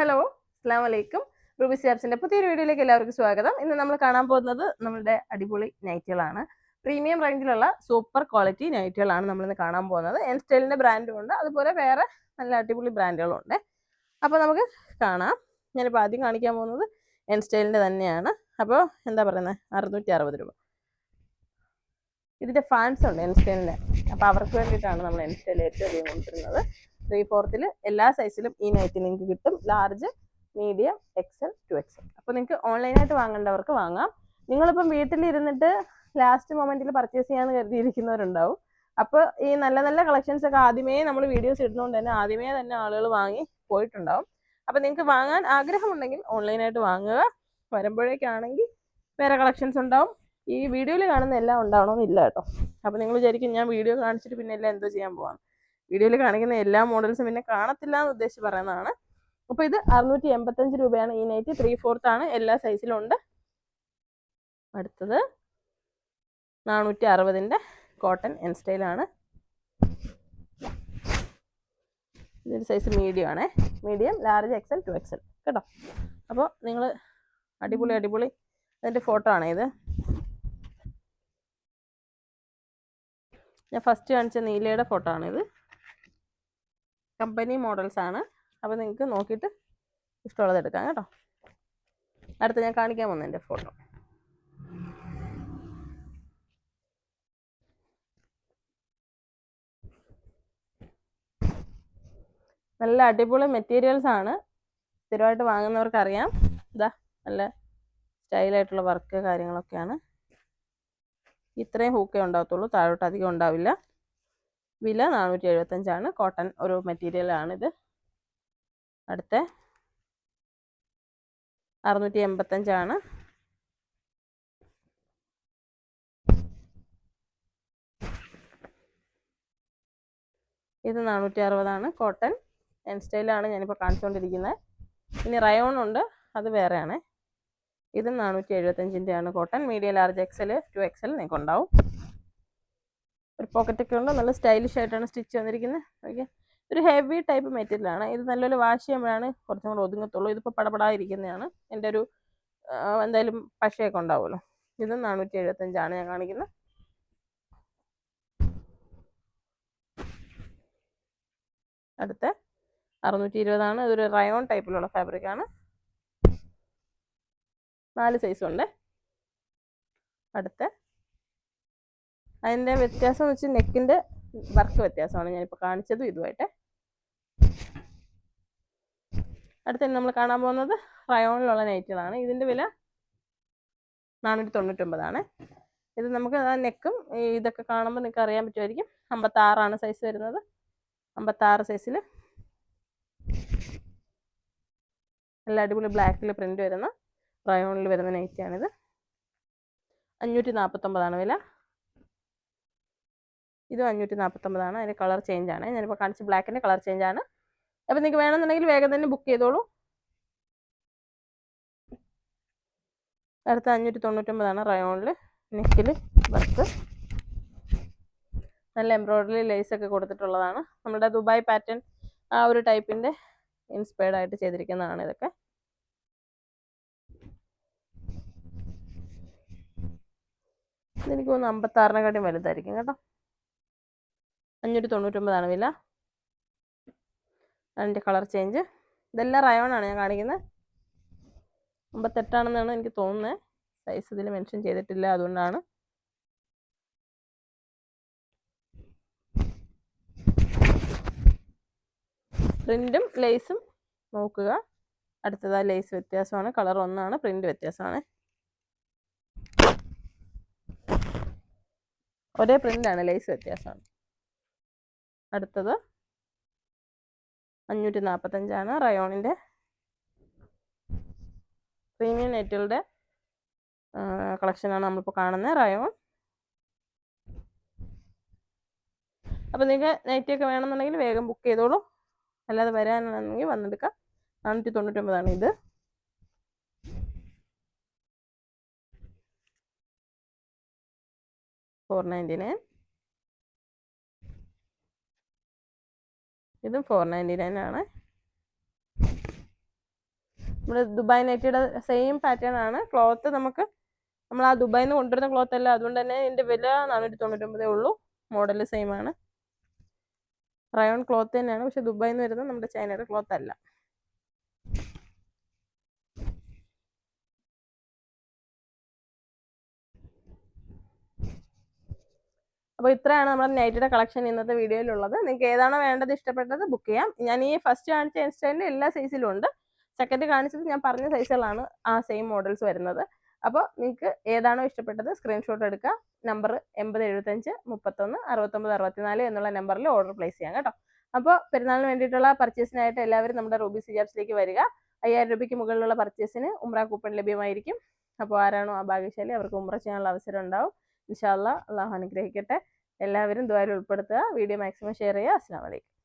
Hello അസ്സാം വലൈക്കും Ruby സ്റ്റാപ്സിന്റെ പുതിയൊരു വീഡിയോയിലേക്ക് എല്ലാവർക്കും സ്വാഗതം. ഇന്ന് നമ്മൾ കാണാൻ പോകുന്നത് നമ്മുടെ അടിപൊളി നൈറ്റുകളാണ്. പ്രീമിയം റേഞ്ചിലുള്ള സൂപ്പർ ക്വാളിറ്റി നൈറ്റുകളാണ് നമ്മൾ ഇന്ന് കാണാൻ പോകുന്നത്. എൻ സ്റ്റൈലിന്റെ ബ്രാൻഡും ഉണ്ട്. അതുപോലെ വേറെ നല്ല അടിപൊളി ബ്രാൻഡുകളുണ്ട് അപ്പോൾ നമുക്ക് കാണാം. ഞാനിപ്പോൾ ആദ്യം കാണിക്കാൻ പോകുന്നത് എൻ സ്റ്റൈലിന്റെ തന്നെയാണ്. അപ്പോൾ എന്താ പറയുന്നത് അറുന്നൂറ്റി അറുപത് രൂപ. ഇതിന്റെ ഫാൻസ് ഉണ്ട് എൻ സ്റ്റൈലിന്റെ അപ്പോൾ അവർക്ക് വേണ്ടിയിട്ടാണ് നമ്മൾ എൻ സ്റ്റൈൽ ഏറ്റവും അധികം കൊണ്ടുവരുന്നത്. ത്രീ ഫോർത്തിൽ എല്ലാ സൈസിലും ഈ നൈറ്റ് നിങ്ങൾക്ക് കിട്ടും. Large medium XL to XL അപ്പോൾ നിങ്ങൾക്ക് ഓൺലൈനായിട്ട് വാങ്ങേണ്ടവർക്ക് വാങ്ങാം. നിങ്ങളിപ്പം വീട്ടിലിരുന്നിട്ട് ലാസ്റ്റ് മൊമെന്റിൽ പർച്ചേസ് ചെയ്യാന്ന് കരുതിയിരിക്കുന്നവരുണ്ടാവും. അപ്പോൾ ഈ നല്ല നല്ല കളക്ഷൻസ് ഒക്കെ ആദ്യമേ നമ്മൾ വീഡിയോസ് ഇടുന്നതുകൊണ്ട് തന്നെ ആദ്യമേ തന്നെ ആളുകൾ വാങ്ങി പോയിട്ടുണ്ടാവും. അപ്പോൾ നിങ്ങൾക്ക് വാങ്ങാൻ ആഗ്രഹമുണ്ടെങ്കിൽ ഓൺലൈനായിട്ട് വാങ്ങുക. വരുമ്പോഴേക്കാണെങ്കിൽ വേറെ കളക്ഷൻസ് ഉണ്ടാവും. ഈ വീഡിയോയിൽ കാണുന്ന എല്ലാം ഉണ്ടാവണമെന്നില്ല കേട്ടോ. അപ്പോൾ നിങ്ങൾ വിചാരിക്കും ഞാൻ വീഡിയോ കാണിച്ചിട്ട് പിന്നെ എല്ലാം എന്തോ ചെയ്യാൻ പോവാം വീഡിയോയിൽ കാണിക്കുന്ന എല്ലാ മോഡൽസും പിന്നെ കാണത്തില്ല എന്ന് ഉദ്ദേശിച്ച് പറയുന്നതാണ്. അപ്പോൾ ഇത് അറുന്നൂറ്റി എൺപത്തഞ്ച് രൂപയാണ് ഈ നൈറ്റ് ത്രീ ആണ്. എല്ലാ സൈസിലും ഉണ്ട്. അടുത്തത് നാനൂറ്റി അറുപതിന്റെ കോട്ടൺ എൻ സ്റ്റൈലാണ് ഇതൊരു സൈസ് മീഡിയം ആണേ. Medium large XL to XL കേട്ടോ? അപ്പോൾ നിങ്ങൾ അടിപൊളി അടിപൊളി അതിന്റെ ഫോട്ടോ ആണ് ഇത്. ഞാൻ ഫസ്റ്റ് കാണിച്ച നീലയുടെ ഫോട്ടോ ആണിത് കമ്പനി മോഡൽസ് ആണ്. അപ്പോൾ നിങ്ങൾക്ക് നോക്കിയിട്ട് ഇഷ്ടമുള്ളത് എടുക്കാം കേട്ടോ. അടുത്ത് ഞാൻ കാണിക്കാൻ വന്നു എന്റെ ഫോട്ടോ. നല്ല അടിപൊളി മെറ്റീരിയൽസ് ആണ്. സ്ഥിരമായിട്ട് വാങ്ങുന്നവർക്കറിയാം. ഇതാ നല്ല സ്റ്റൈലായിട്ടുള്ള വർക്ക് കാര്യങ്ങളൊക്കെയാണ്. ഇത്രയും ഹൂക്കേ ഉണ്ടാകത്തുള്ളൂ താഴോട്ട് അധികം ഉണ്ടാവില്ല. വില നാനൂറ്റി എഴുപത്തഞ്ചാണ് കോട്ടൺ ഒരു മെറ്റീരിയലാണിത്. അടുത്ത അറുന്നൂറ്റി എൺപത്തഞ്ചാണ് ഇത് നാനൂറ്റി അറുപതാണ് കോട്ടൺ. എൻ സ്റ്റൈലാണ് ഞാനിപ്പോൾ കാണിച്ചുകൊണ്ടിരിക്കുന്നത് ഇനി റയോൺ ഉണ്ട്. അത് വേറെയാണ്. ഇത് നാനൂറ്റി എഴുപത്തഞ്ചിന്റെയാണ് cotton medium large XL to XL നിങ്ങൾക്ക് ഉണ്ടാവും ഒരു പോക്കറ്റൊക്കെ ഉണ്ട്. നല്ല സ്റ്റൈലിഷ് ആയിട്ടാണ് സ്റ്റിച്ച് വന്നിരിക്കുന്നത്. ഓക്കെ ഒരു ഹെവി ടൈപ്പ് മെറ്റീരിയലാണ് ഇത് നല്ലൊരു വാഷ് ചെയ്യുമ്പോഴാണ് കുറച്ചും കൂടെ ഒതുങ്ങത്തുള്ളൂ. ഇതിപ്പോൾ പടപടായിരിക്കുന്നതാണ് എന്റെ ഒരു എന്തായാലും പശയൊക്കെ ഉണ്ടാവുമല്ലോ. ഇത് നാനൂറ്റി എഴുപത്തഞ്ചാണ് ഞാൻ കാണിക്കുന്നത്. അടുത്ത അറുന്നൂറ്റി ഇരുപതാണ് ഇതൊരു റയോൺ ടൈപ്പിലുള്ള ഫാബ്രിക് ആണ്. നാല് സൈസ് ഉണ്ട്. അടുത്ത അതിന്റെ വ്യത്യാസം എന്ന് വെച്ചാൽ നെക്കിന്റെ വർക്ക് വ്യത്യാസമാണ്. ഞാനിപ്പോൾ കാണിച്ചതും ഇതുമായിട്ട്. അടുത്ത നമ്മൾ കാണാൻ പോകുന്നത് റയോണിലുള്ള നൈറ്റുകളാണ്. ഇതിന്റെ വില നാനൂറ്റി തൊണ്ണൂറ്റൊമ്പതാണ് ഇത് നമുക്ക് ആ നെക്കും ഇതൊക്കെ കാണുമ്പോൾ നിങ്ങൾക്ക് അറിയാൻ പറ്റുമായിരിക്കും. അമ്പത്താറാണ് സൈസ് വരുന്നത്. അമ്പത്താറ് സൈസിൽ നല്ല അടിപൊളി ബ്ലാക്കിൽ പ്രിന്റ് വരുന്ന റയോണിൽ വരുന്ന നൈറ്റിയാണിത്. അഞ്ഞൂറ്റി നാൽപ്പത്തൊമ്പതാണ് വില. ഇതും അഞ്ഞൂറ്റി നാൽപ്പത്തൊമ്പതാണ് അതിന്റെ കളർ ചേഞ്ച് ആണ് ഞാനിപ്പോൾ കാണിച്ച ബ്ലാക്കിന്റെ കളർ ചേഞ്ച് ആണ് അപ്പോൾ നിങ്ങൾക്ക് വേണമെന്നുണ്ടെങ്കിൽ വേഗം തന്നെ ബുക്ക് ചെയ്തോളൂ. അടുത്ത അഞ്ഞൂറ്റി തൊണ്ണൂറ്റൊമ്പതാണ് റയോണിൽ നെക്കിൽ വർക്ക്. നല്ല എംബ്രോയ്ഡറി ലേസ് ഒക്കെ കൊടുത്തിട്ടുള്ളതാണ്. നമ്മുടെ ദുബായ് പാറ്റേൺ ആ ഒരു ടൈപ്പിന്റെ ഇൻസ്പയർഡ് ആയിട്ട് ചെയ്തിരിക്കുന്നതാണ് ഇതൊക്കെ. എനിക്ക് തോന്നുന്നു അമ്പത്താറിനെക്കാട്ടിയും വലുതായിരിക്കും കേട്ടോ. അഞ്ഞൂറ്റി തൊണ്ണൂറ്റൊമ്പതാണ് വില. അതിന്റെ കളർ ചേഞ്ച് ഇതെല്ലാം റയോൺ ആണ് ഞാൻ കാണിക്കുന്നത് അമ്പത്തെട്ടാണെന്നാണ് എനിക്ക് തോന്നുന്നത് സൈസ് ഇതിൽ മെൻഷൻ ചെയ്തിട്ടില്ല അതുകൊണ്ടാണ്. പ്രിന്റും ലേസും നോക്കുക. അടുത്തത് ആ ലേസ് വ്യത്യാസമാണ്. കളർ ഒന്നാണ് പ്രിന്റ് വ്യത്യാസമാണ്. ഒരേ പ്രിന്റാണ് ലേസ് വ്യത്യാസമാണ് അടുത്തത് അഞ്ഞൂറ്റി നാൽപ്പത്തഞ്ചാണ് റയോണിന്റെ പ്രീമിയം നെറ്റുകളുടെ കളക്ഷനാണ് നമ്മളിപ്പോൾ കാണുന്നത് റയോൺ. അപ്പോൾ നിങ്ങൾക്ക് നൈറ്റിയൊക്കെ വേണമെന്നുണ്ടെങ്കിൽ വേഗം ബുക്ക് ചെയ്തോളൂ. അല്ലാതെ വരാനാണെങ്കിൽ വന്നെടുക്കാം. നാനൂറ്റി തൊണ്ണൂറ്റൊമ്പതാണ് ഇത്. Four ninety nine. ഇതും ഫോർ നയന്റി നയൻ ആണ്. നമ്മുടെ ദുബായ് നൈറ്റിയുടെ സെയിം പാറ്റേൺ ആണ്. ക്ലോത്ത് നമുക്ക് നമ്മൾ ആ ദുബായിൽ നിന്ന് കൊണ്ടുവരുന്ന ക്ലോത്ത് അല്ല. അതുകൊണ്ട് തന്നെ ഇതിന്റെ വില നാനൂറ്റി തൊണ്ണൂറ്റൊമ്പതേ ഉള്ളൂ. മോഡൽ സെയിം ആണ്. റയോൺ ക്ലോത്ത് തന്നെയാണ്. പക്ഷെ ദുബായിൽ നിന്ന് വരുന്നത് നമ്മുടെ ചൈനയുടെ ക്ലോത്ത് അല്ല. അപ്പോൾ ഇത്രയാണ് നമ്മുടെ നൈറ്റിയുടെ കളക്ഷൻ ഇന്നത്തെ വീഡിയോയിലുള്ളത്. നിങ്ങൾക്ക് ഏതാണ് വേണ്ടത് ഇഷ്ടപ്പെട്ടത് ബുക്ക് ചെയ്യാം. ഞാൻ ഈ ഫസ്റ്റ് കാണിച്ച ഇൻസ്റ്റൈലിന്റെ എല്ലാ സൈസിലും ഉണ്ട്. സെക്കൻഡ് കാണിച്ചത് ഞാൻ പറഞ്ഞ സൈസുകളാണ് ആ സെയിം മോഡൽസ് വരുന്നത്. അപ്പോൾ നിങ്ങൾക്ക് ഏതാണോ ഇഷ്ടപ്പെട്ടത് സ്ക്രീൻഷോട്ട് എടുക്കുക. നമ്പർ എൺപത് എഴുപത്തഞ്ച് മുപ്പത്തൊന്ന് അറുപത്തൊമ്പത് അറുപത്തിനാല് എന്നുള്ള നമ്പറിൽ ഓർഡർ പ്ലേസ് ചെയ്യാം കേട്ടോ. അപ്പോൾ പെരുന്നാളിന് വേണ്ടിയിട്ടുള്ള പർച്ചേസിനായിട്ട് എല്ലാവരും നമ്മുടെ റൂബി സിജാബ്സിലേക്ക് വരിക. അയ്യായിരം രൂപയ്ക്ക് മുകളിലുള്ള പർച്ചേസിന് ഉമ്ര കൂപ്പൺ ലഭ്യമായിരിക്കും. അപ്പോൾ ആരാണോ ആ ഭാഗ്യശാലി അവർക്ക് ഉമ്ര ചെയ്യാനുള്ള അവസരം ഉണ്ടാവും. ഇൻഷാല്ല അള്ളാഹു അനുഗ്രഹിക്കട്ടെ. എല്ലാവരും ദ്വാരം ഉൾപ്പെടുത്തുക. വീഡിയോ മാക്സിമം ഷെയർ ചെയ്യുക. അസ്സാം വലൈക്കും